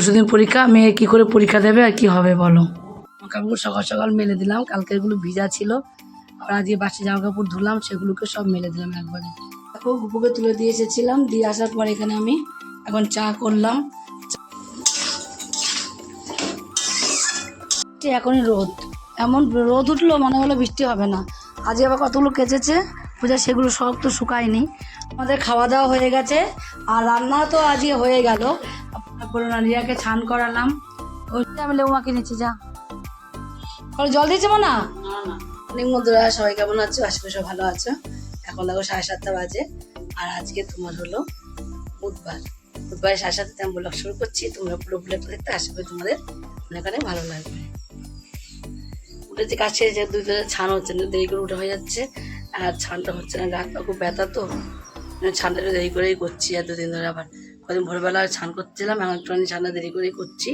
পরশুদিন পরীক্ষা, মেয়ে কি করে পরীক্ষা দেবে আর কি হবে বলো? কাপড় সকাল সকাল মেলে দিলাম, কালকে এগুলো ভিজা ছিল। আর আজকে বাসি জামা কাপড় ধুলাম, সেগুলোকে সব মেলে দিলাম একবারে। দেখো, গুপুকে তুলে দিয়ে এসেছিলাম, দিয়ে আসার পর এখানে আমি এখন চা করলাম। এখনই রোদ। এমন রোদ উঠল, মনে হলো বৃষ্টি হবে না। আজকে আবার কতগুলো কেচেছে, পূজা সেগুলো সব তো শুকায়নি। আমাদের খাওয়া দাওয়া হয়ে গেছে, আর রান্না তো আজকে হয়ে গেল। তারপরে রিয়াকে ছান করালাম। ওই আমি লেবুমাকে নিচ্ছি যা। জল দিয়েছে না অনেক বন্ধুরা, সবাই কেমন আছো? আশেপাশে ভালো আছো। এখন দেখো সাড়ে সাতটা বাজে, আর আজকে তোমার হলো বুধবার। বুধবার সাড়ে সাতটা আমি ব্লগ শুরু করছি, তোমরা পুরো ব্লগটা দেখতে আশা করি তোমাদের অনেক অনেক ভালো লাগবে। উঠেছে কাজ ছেড়ে যে দুই ছান হচ্ছে না, দেরি করে উঠে হয়ে যাচ্ছে। আর ছানটা হচ্ছে না গাছ খুব ব্যথা তো। মানে ছানটা দেরি করেই করছি আর দুদিন ধরে আবার। কদিন ভোরবেলা ছান করছিলাম, এখন একটুখানি ছানটা দেরি করেই করছি।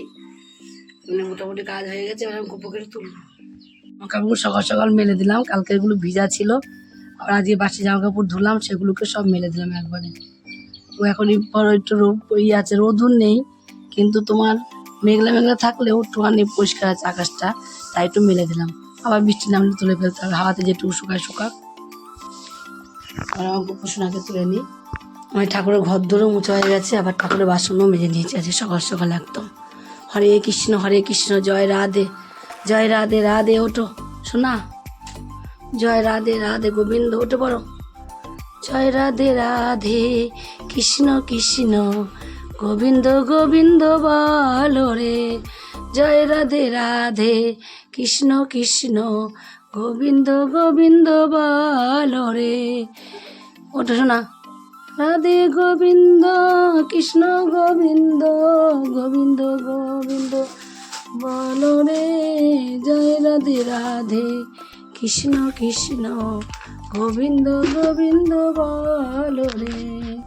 মানে মোটামুটি কাজ হয়ে গেছে, এবার আমি কুপুকে তুলবো। কাপড় সকাল সকাল মেলে দিলাম, কালকে এগুলো ভিজা ছিল। আর আজকে বাসি জামা কাপড় ধুলাম, সেগুলোকে সব মেলে দিলাম একবারে। ও এখন পর একটু ইয়ে আছে রোদুর নেই, কিন্তু তোমার মেঘলা মেঘলা থাকলেও একটুখানি পরিষ্কার আছে আকাশটা, তাই একটু মেলে দিলাম। আবার বৃষ্টি নামলে তুলে ফেলতে হবে, হাওয়াতে যেটুকু শুকায় শুকাক। আর আমার গোপোষণাকে তুলে নিই। আমার ঠাকুরের ঘর ধরেও মুছে হয়ে গেছে, আবার ঠাকুরের বাসনও মেজে নিয়েছে আজকে সকাল সকাল একদম। হরে কৃষ্ণ হরে কৃষ্ণ, জয় রাধে জয় রাধে রাধে ওঠো শোনা জয় রাধে রাধে গোবিন্দ, ওঠে বড় জয় রাধে রাধে কৃষ্ণ কৃষ্ণ, গোবিন্দ গোবিন্দ বলো রে। জয় রাধে রাধে কৃষ্ণ কৃষ্ণ, গোবিন্দ গোবিন্দ বলো রে। ওটা শোনা রাধে গোবিন্দ, কৃষ্ণ গোবিন্দ গোবিন্দ গোবিন্দ, বলো রে, জয় রাধে রাধে, কৃষ্ণ কৃষ্ণ, গোবিন্দ গোবিন্দ, বলো রে।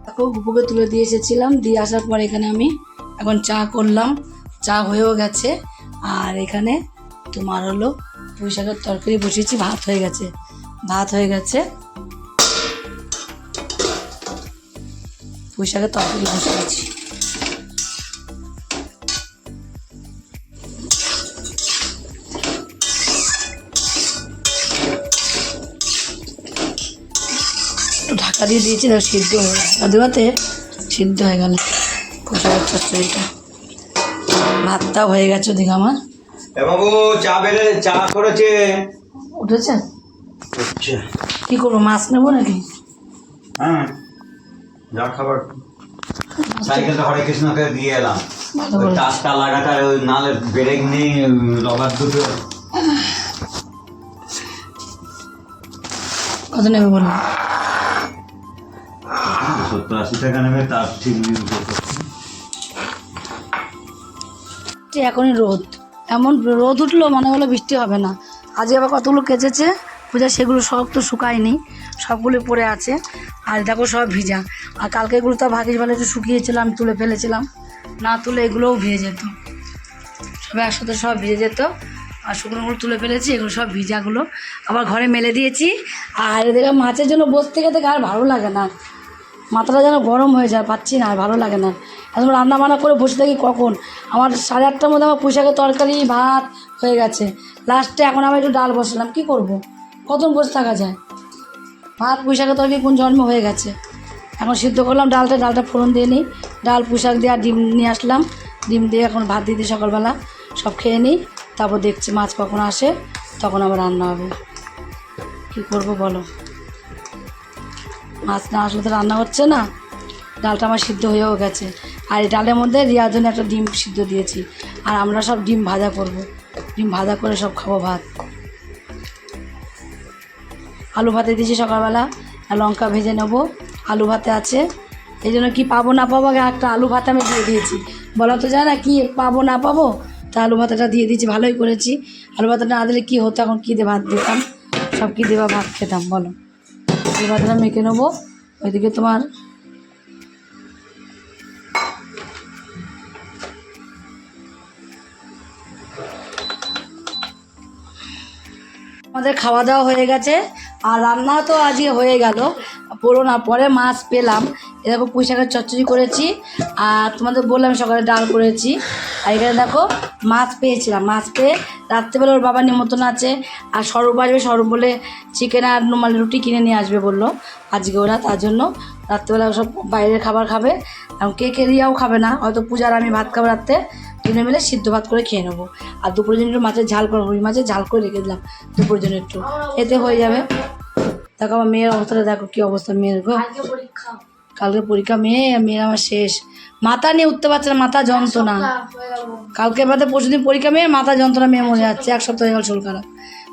দেখো গুপুকে তুলে দিয়ে এসেছিলাম, দিয়ে আসার পর এখানে আমি এখন চা করলাম, চা হয়েও গেছে, আর এখানে তোমার হলো পুঁই শাকের তরকারি বসিয়েছি, ভাত হয়ে গেছে, ভাত হয়ে গেছে। পুঁই শাকের তরকারি বসিয়েছি ঢাকা দিয়ে দিয়েছি দেখো সিদ্ধ হয়ে সিদ্ধ হয়ে গেল পোশাকের চচ্চড়িটা। ভাতটাও হয়ে গেছে ওদিকে আমার। বাবু চা বেড়ে চা করেছে? উঠেছে। কি করব মাছ নেব নাকি? হ্যাঁ। যা খাবার। সাইকেলটা হরে কৃষ্ণকে দিয়ে এলাম। ওই টাচটা লাগাতে ওই নালের ব্রেক নেই রবার দুটো। কত নেবে বলো? সত্তর আশি টাকা নেবে তার ঠিক এখনই রোদ। এমন রোদ উঠল মনে হলো বৃষ্টি হবে না। আজকে আবার কতগুলো কেচেছে? পূজা সেগুলো সব তো শুকায়নি। সবগুলো পড়ে আছে। আর দেখো সব ভিজা। আর কালকে এগুলো তো ভাগিস ভালো একটু শুকিয়েছিলাম, তুলে ফেলেছিলাম। না তুলে এগুলোও ভিজে যেত। সব একসাথে সব ভিজে যেত। আর শুকনোগুলো তুলে ফেলেছি, এগুলো সব ভিজাগুলো আবার ঘরে মেলে দিয়েছি। আর এদিকে মাছের জন্য বসতে থেকে আর ভালো লাগে না। মাথাটা যেন গরম হয়ে যায়, পাচ্ছি না, আর ভালো লাগে না। এখন রান্না বান্না করে বসে থাকি কখন? আমার সাড়ে আটটার মধ্যে আমার পুঁশাকের তরকারি, ভাত হয়ে গেছে। লাস্টে এখন আমি একটু ডাল বসালাম, কি করব? কতক্ষণ বসে থাকা যায়? ভাত, পুঁশাকের তরকারি কোন জন্ম হয়ে গেছে? এখন সিদ্ধ করলাম, ডালটা ডালটা ফোড়ন দিয়ে নিই। ডাল পুঁশাক দিয়ে আর ডিম নিয়ে আসলাম। ডিম দিয়ে এখন ভাত দিয়ে দিই সকালবেলা। সব খেয়ে নিই, তারপর দেখছি মাছ কখন আসে, তখন আবার রান্না হবে। কী করব বলো? মাছ না আসলে তো রান্না হচ্ছে না। ডালটা আমার সিদ্ধ হয়েও গেছে। আর এই ডালের মধ্যে রিয়ার জন্য একটা ডিম সিদ্ধ দিয়েছি। আর আমরা সব ডিম ভাজা করব। ডিম ভাজা করে সব খাব ভাত। আলু ভাতে দিয়েছি সকালবেলা। আর লঙ্কা ভেজে নেব। আলু ভাতে আছে। এই জন্য কী পাবো না পাবো? আগে একটা আলু ভাত আমি দিয়ে দিয়েছি। বলা তো যায় না কি পাবো না পাবো, তা আলু ভাতাটা দিয়ে দিয়েছি, ভালোই করেছি। আলু ভাতাটা না দিলে কী হতো? এখন কী দিয়ে ভাত দিতাম? সব কী দেওয়া ভাত খেতাম? বলো। আলু ভাতটা মেখে নেব। ওইদিকে তোমার আমাদের খাওয়া দাওয়া হয়ে গেছে। আর রান্না তো আজকে হয়ে গেল। পড়ো না, পরে মাছ পেলাম। এরকম পুঁই শাকের চচ্চড়ি করেছি, আর তোমাদের বললাম সকালে ডাল করেছি। আর এখানে দেখো মাছ পেয়েছিলাম, মাছ পেয়ে রাত্রেবেলা ওর বাবার নিমন্ত্রণ আছে, আর সরব আসবে সরব বলে চিকেন আর নোমাল রুটি কিনে নিয়ে আসবে বলল আজকে ওরা, তার জন্য রাত্রেবেলা সব বাইরের খাবার খাবে। কে কে রিয়াও খাবে না, হয়তো পূজার আমি ভাত খাব রাত্রে। তিনে মিলে সিদ্ধ ভাত করে খেয়ে নেব। আর দুপুরের জন্য একটু মাছের ঝাল করে রুই মাছের ঝাল করে রেখে দিলাম। দুপুরের জন্য একটু এতে হয়ে যাবে। দেখো আমার মেয়ের অবস্থাটা দেখো কী অবস্থা মেয়ের গো। কালকে পরীক্ষা। মেয়ে মেয়ের আমার শেষ। মাথা নিয়ে উঠতে পারছে না মাথা যন্ত্রণা। কালকে বাদে পরশুদিন পরীক্ষা মেয়ে মাথা যন্ত্রণা মেয়ে মরে যাচ্ছে। এক সপ্তাহ হয়ে গেল শরীর খারাপ।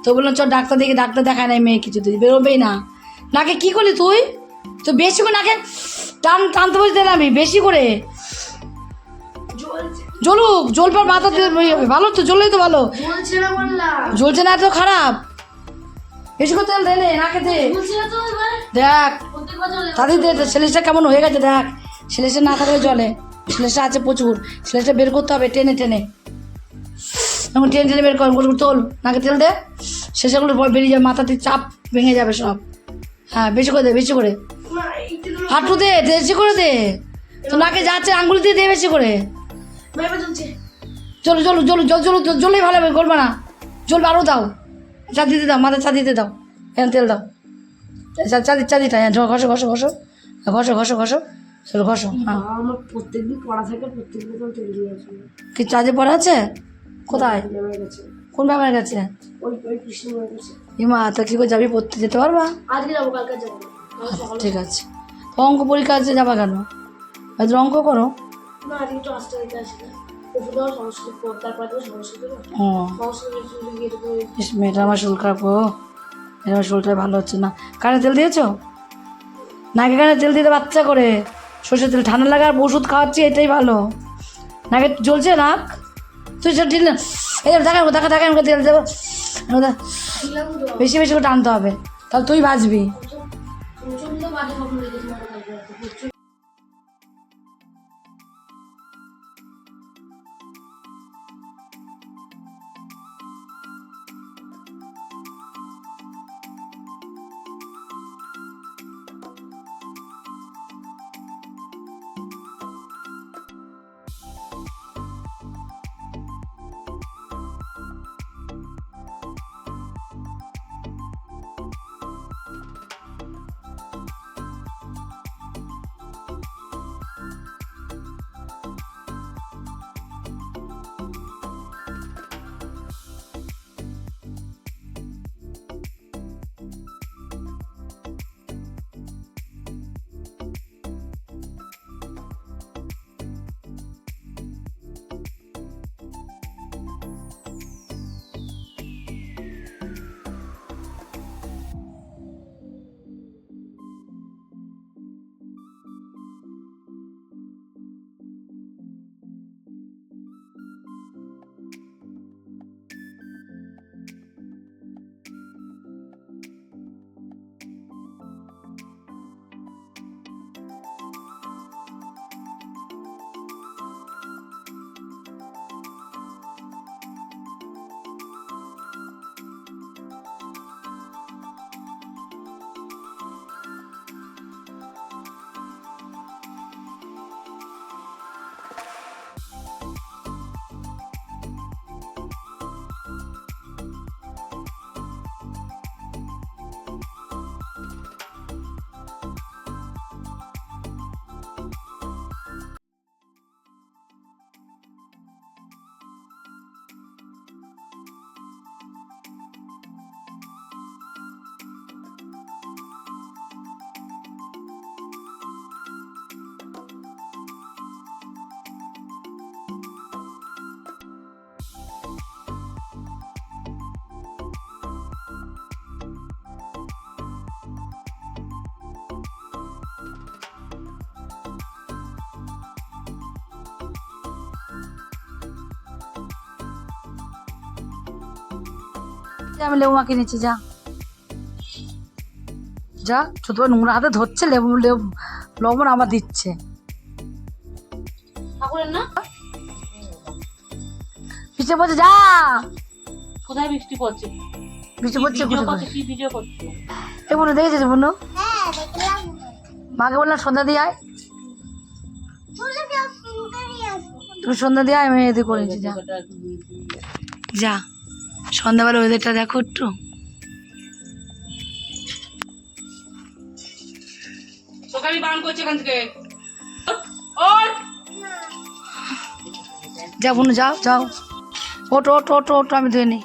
তো বললাম চল ডাক্তার দেখি ডাক্তার দেখায় নাই মেয়ে কিছু। বেরোবেই না। নাকে কি করলি তুই? তো বেশি করে নাকে টান টানতে বসে দিলাম আমি বেশি করে। জ্বলুক জল পর মাথা দিয়ে ইয়ে হবে। ভালো তো জ্বললেই তো ভালো। জ্বলছে না তো খারাপ। বেশি করে তেল দে নে, নাকে দে দেখ তাদের দে ছেলেটা কেমন হয়ে গেছে দেখ। ছেলেটা না থাকলে চলে। ছেলেটা আছে প্রচুর। ছেলেটা বের করতে হবে টেনে টেনে এখন টেনে টেনে বের করগুলো তোল। নাকে তেল দে। শেষেগুলো বেরিয়ে যাবে মাথাতে চাপ ভেঙে যাবে সব। হ্যাঁ বেশি করে দে বেশি করে। হাঁটু দে বেশি করে দে। তো নাকে যাচ্ছে আঙ্গুল দিয়ে দে বেশি করে। চলো চলো চলো জল চলো জলেই ভালো হবে করবে না। জল আরও দাও। চা দিতে দাও মাথা চা দিতে দাও। এখানে তেল দাও। চা চা চা দিতে হ্যাঁ ঘষো ঘষো ঘষো। ঘষো ঘষো ঘষো। চলো ঘষো। হ্যাঁ আমার প্রত্যেকদিন পড়া থাকে প্রত্যেকদিন তেল দিয়ে কি পড়া আছে? কোথায়? কোন ব্যাপারের কাছে হয়ে ইমা তা কী করে যাবি পড়তে যেতে পারবা? আজকে যাব কালকে যাব। সকালে ঠিক আছে। অঙ্ক পরীক্ষা আছে যাবা কেন? অঙ্ক করো। না আজকে একটু আসতে দিতে আসি না তো তো মেয়েটা আমার শরীর খারাপ মেয়েটা আমার শরীরটা ভালো হচ্ছে না। কানে তেল দিয়েছ? নাকে কানে তেল দিতে বাচ্চা করে। সর্ষের তেল ঠান্ডা লাগা আর ওষুধ খাওয়াচ্ছি এটাই ভালো। নাকে জ্বলছে নাক? তুই সব ঢিল না। এই যে দেখা দেখা দেখা আমাকে তেল দেবো। বেশি বেশি করে টানতে হবে। তাহলে তুই বাঁচবি আমি লেবু মাখিয়ে নিচ্ছি যা যা ছোট নোংরা হাতে ধরছে লেবু লেবু লবণ আবার দিচ্ছে না পিছিয়ে পড়ছে যা কোথায় বৃষ্টি পড়ছে পিছিয়ে পড়ছে ভিডিও করছে এ দেখেছিস বন্ধু মাকে বললাম সন্ধ্যা দিয়ে আয় তুমি সন্ধ্যা দিয়ে আয় আমি এদিকে করে যা যা সন্ধ্যাবেলা ওয়েদারটা দেখো একটু। যা বোন যাও যাও ওটো ওটো ওটো ওটো আমি ধুয়ে নিই।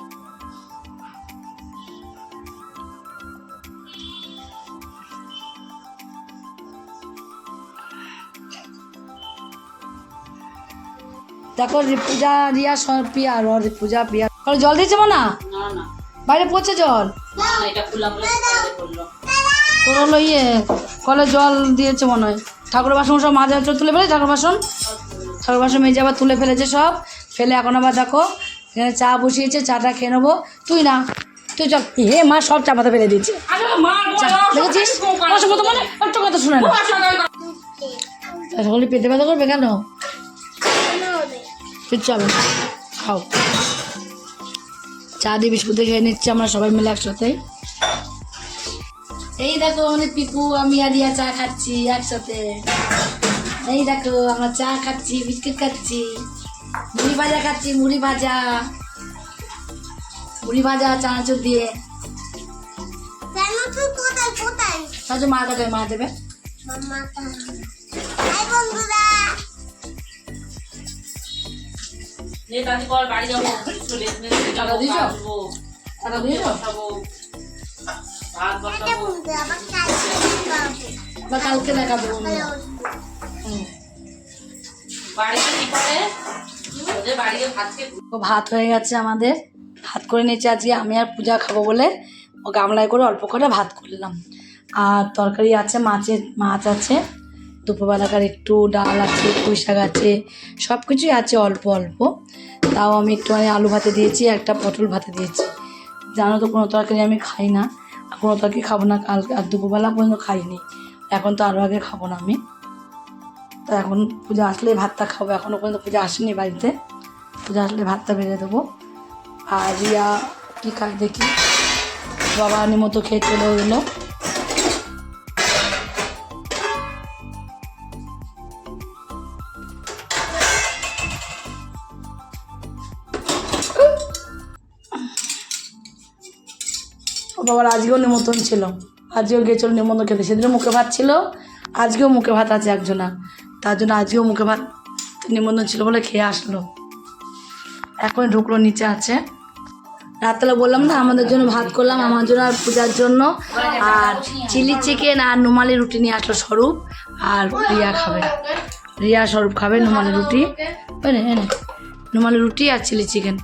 দেখো রি- পূজা রিয়া পিয়া র পূজা পিয়া। কলে জল দিয়েছে না বাইরে পড়ছে জল? তোর হলো ইয়ে কলে জল দিয়েছে মনে হয়। ঠাকুর বাসন সব মাঝে মাঝে তুলে ফেলে ঠাকুর বাসন? ঠাকুর বাসন মেজে আবার তুলে ফেলেছে সব। ফেলে এখন আবার দেখো এখানে চা বসিয়েছে চাটা খেয়ে নেব। তুই না তুই চল। হে মা সব চা পাতা ফেলে দিয়েছে। মা চা, দেখেছিস? মানে একটা কথা শুনে না। সকলে পেতে ব্যথা করবে কেন? কিচ্ছু হবে? খাও। চা দিয়ে বিস্কুট দিয়ে খেয়ে নিচ্ছি আমরা সবাই মিলে একসাথে। এই দেখো অনেক পিকু আমি আর রিয়া চা খাচ্ছি একসাথে। এই দেখো আমরা চা খাচ্ছি বিস্কুট খাচ্ছি মুড়ি ভাজা খাচ্ছি মুড়ি ভাজা। মুড়ি ভাজা চানাচুর দিয়ে। মা কাটে মা দেবে। তাতে বাড়ি যাব? খাব, ভাত বসাবো। কালকে দেখাবো। হুম। বাড়িতে কি করে? ভাত ভাত হয়ে গেছে আমাদের। ভাত করে নিয়েছি আজকে আমি আর পূজা খাব বলে। ও গামলায় করে অল্প করে ভাত করলাম। আর তরকারি আছে মাছের মাছ আছে। দুপুরবেলাকার একটু ডাল আছে, পুঁই শাক আছে সব কিছুই আছে অল্প অল্প। তাও আমি একটুখানি আলু ভাতে দিয়েছি, একটা পটল ভাতে দিয়েছি। জানো তো কোনো তরকারি আমি খাই না কোনো তরকারি খাব না কালকে আর দুপুরবেলা পর্যন্ত খাইনি। এখন তো আরও আগে খাব না আমি। তো এখন পূজা আসলে ভাতটা খাব এখনও পর্যন্ত পূজা আসেনি বাড়িতে। পূজা আসলে ভাতটা বেড়ে দেবো। আর রিয়া কী খায় দেখি? বাবা নিমতো খেয়ে চলে এলো। বাবার আজকেও নিমন্ত্রণ ছিল। আজকেও গেছিল নিমন্ত্রণ খেতে। সেদিনও মুখে ভাত ছিল, আজকেও মুখে ভাত আছে একজনার তার জন্য আজকেও মুখে ভাত নিমন্ত্রণ ছিল বলে খেয়ে আসলো। এখন ঢুকলো, নিচে আছে। রাত্রে বললাম না, আমাদের জন্য ভাত করলাম, আমার জন্য আর পূজার জন্য। আর চিলি চিকেন আর নুমালি রুটি নিয়ে আসলো স্বরূপ আর রিয়া খাবে। রিয়া স্বরূপ খাবে নুমালি রুটি। নুমালি রুটি আর চিলি চিকেন।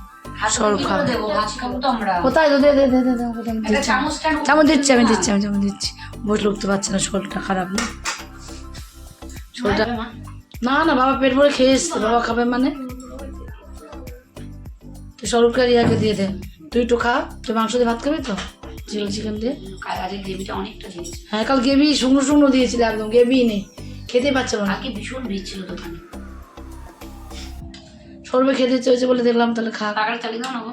কোথায় তো দে দে দে দে। চামচ দিচ্ছি আমি দিচ্ছি আমি চামচ দিচ্ছি। বসলে উঠতে পারছে না শরীরটা খারাপ না। শরীরটা না না বাবা পেট ভরে খেয়ে এসছে বাবা খাবে মানে। তুই স্বরূপকে রিয়াকে দিয়ে দে। তুই একটু খা তুই মাংস দিয়ে ভাত খাবি তো? চিলি চিকেন দিয়ে। গ্রেভিটা অনেকটা দিয়েছে হ্যাঁ কাল গেবি শুকনো শুকনো দিয়েছিল একদম গেবি নেই। খেতেই পারছিল না। ভীষণ ভিড় ছিল দোকানে। সর্বে খেতে ইচ্ছে বলে দেখলাম তাহলে খা। আদি চালিয়ে দাও না গো।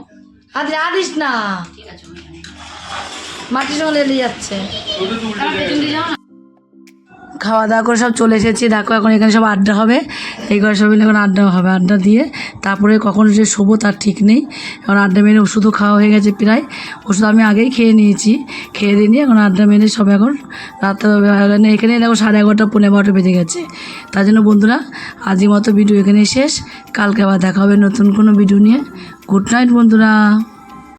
আজ আদিস না। ঠিক আছে। মাটির সঙ্গে লেগে যাচ্ছে। পেছন দিয়ে যাও না। খাওয়া দাওয়া করে সব চলে এসেছি। দেখো এখন এখানে সব আড্ডা হবে। এই ঘরে সব এখন আড্ডা হবে, আড্ডা দিয়ে তারপরে কখন যে শোবো তার ঠিক নেই। এখন আড্ডা মেরে ওষুধও খাওয়া হয়ে গেছে প্রায়। ওষুধ আমি আগেই খেয়ে নিয়েছি। খেয়ে দিয়ে এখন আড্ডা মেরে সব এখন রাত্রে এখানে এখানে দেখো সাড়ে এগারোটা পনেরো বারোটা বেজে গেছে। তার জন্য বন্ধুরা আজকের মতো ভিডিও এখানেই শেষ। কালকে আবার দেখা হবে নতুন কোনো ভিডিও নিয়ে। গুড নাইট বন্ধুরা।